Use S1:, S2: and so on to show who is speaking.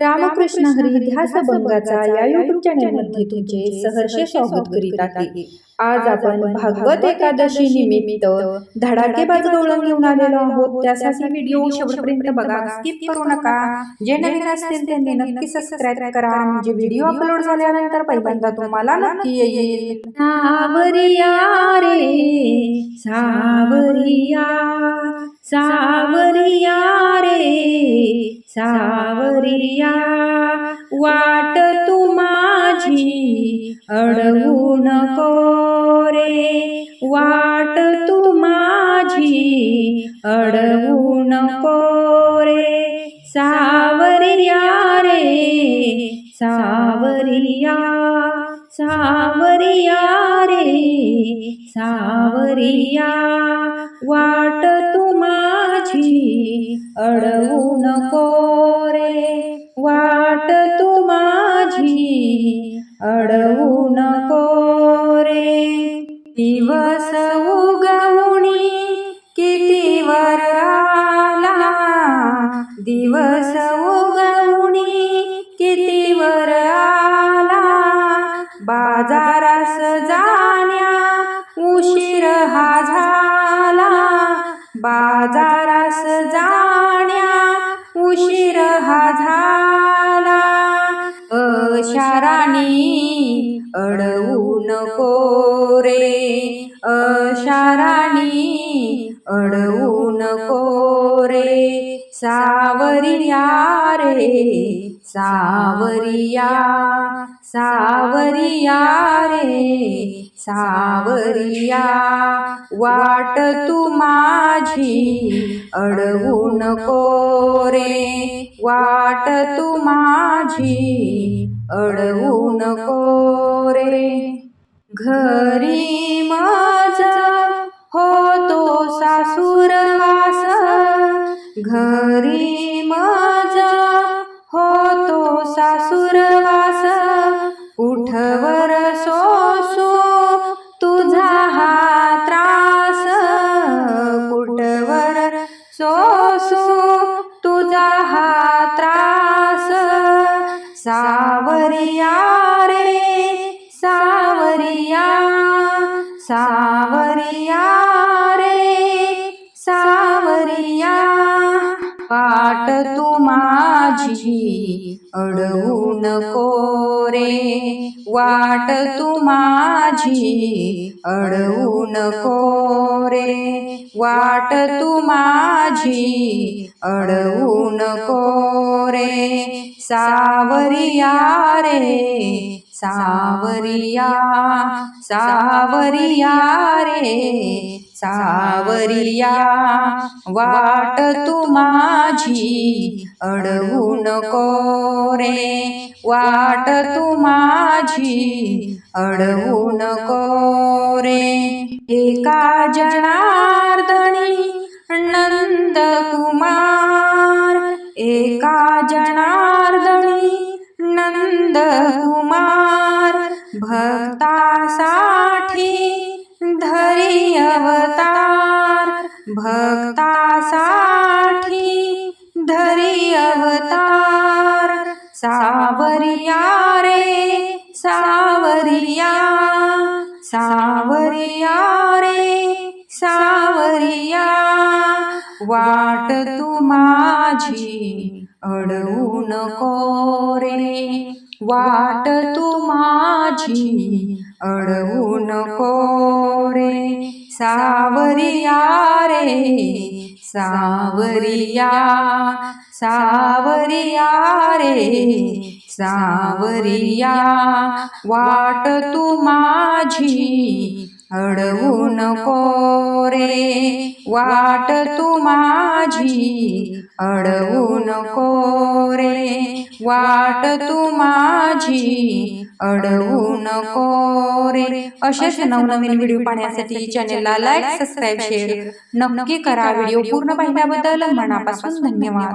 S1: रामकृष्ण हरी ध्यास भंगाचा या युट्यूब चॅनलमध्ये तुमचे सहर्ष स्वागत करीत आहे. आज आपण भागवत एकादशी निमित्त धडाकेबाज गवळण घेऊन आलेलो आहोत. त्यासाठी व्हिडिओ शेवटपर्यंत बघा. स्किप करू नका. जे नवीन असतील त्यांनी नक्की सबस्क्राईब करा. म्हणजे व्हिडिओ अपलोड झाल्यानंतर पहिल्यांदा तुम्हाला नक्की येईल. सावरिया रे. सावरिया. सावरिया. सावरिया वाट तू माझी अडवू नको रे वाट तू माझी अडवू नको रे सावरिया रे सावरिया सावरिया रे सावरिया वाट तू माझी अडवू नको रे. वाट तू माझी अडवू नको रे. दिवस उगवणी किती वर आला. दिवस उगवणी किती वर आला. बाजारास जाण्या उशीर हा झाला. बाजारास जाण्या उशीर हा झाला. अशाराणी अडवू नको रे. अशाराणी अडवू सावरिया रे सावरिया सावरिया रे सावरिया वाट तू माझी अडवू नको रे वाट तू माझी अडवू नको रे. घरी मा घरी माझा होतो सासुरवास. उठवर सोसो तुझा हा त्रास. कुठवर सोसो तुझा हा त्रास. सावरिया रे सावरिया सा वाट तू माझी अडवू नको रे. वाट तू माझी अडवू नको रे. वाट तू माझी अडवू नको रे. सावरिया रे सावरिया सावरिया रे सावरिया वाट तू माझी अडवू नको रे वाट तू माझी अडवू नको रे. एका जनार्दनी नंद कुमार एका जना नंद कुमार भक्तासाठी धरी अवतार भक्तासाठी धरी अवतार सावरिया रे सावरिया सावरिया वाट तू माझी अडवू नको रे. वाट तू माझी अडवू नको रे. सावरिया रे सावरिया सावरिया रे सावरिया वाट तू माझी अडवू नको रे. वाट तू माझी अडवू नको रे. वाट तू माझी अडवू नको रे. असेच नवनवीन व्हिडिओ पाहण्यासाठी चॅनलला लाईक सबस्क्राईब शेअर नक्की करा. व्हिडिओ पूर्ण पाहिल्याबद्दल मनापासून धन्यवाद.